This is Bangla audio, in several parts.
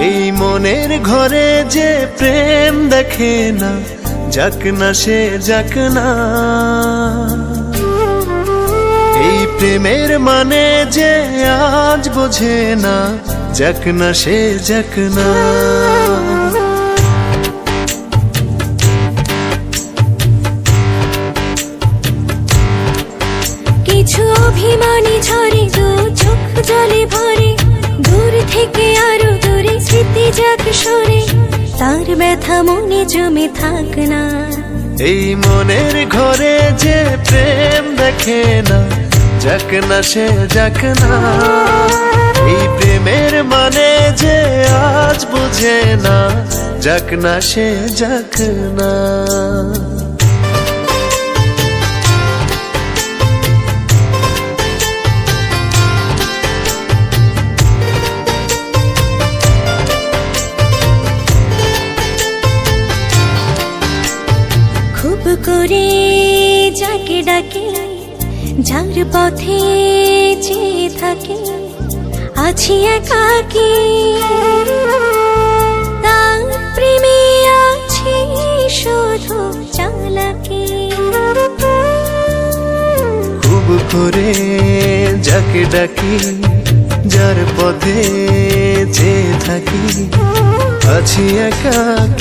এই মনের ঘরে যে প্রেম দেখে না, যাক না সে, যাক না। এই প্রেমের মানে যে আজ বোঝে না, যাক না সে, যাক না। কিছু অভিমানী ঝরে দু চোখ জলে ভরে যাক সরে, তার ব্যথা মনে জমে থাক না। এই মনের ঘরে যে প্রেম দেখে না, যাক না সে, যাক না। এই প্রেমের মানে যে আজ বুঝে না, যাক না সে, যাক না। করে যাকে ডাকে, যার পথে যে থাকে, আছি একাকি তার প্রেমে আছে শুধু চালাকি। খুব করে যাকে ডাকি, যার পথে যে থাকি, আছি একাকি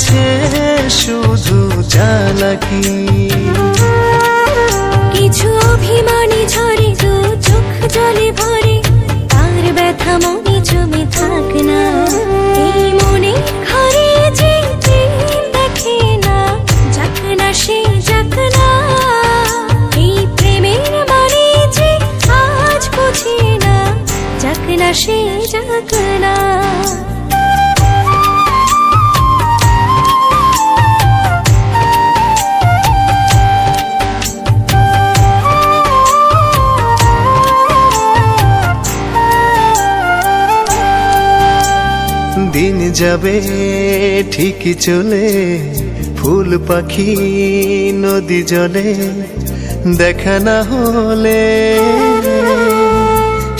আছে শুধু চালাকি কিছু অভিমানী ঝরে, দু চোখ জলে ভরে, তার ব্যথা মনে জমে থাক না। এই মনে ঘরে যে দেখে না, যাক না সে, যাক না। এই প্রেমের মানে যে আজ বুঝে না, যাক না সে, যাক না। দিন যাবে ঠিকই চলে ফুল পাখি নদী জলে দেখা না হলে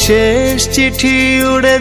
শেষ চিঠি উড়ে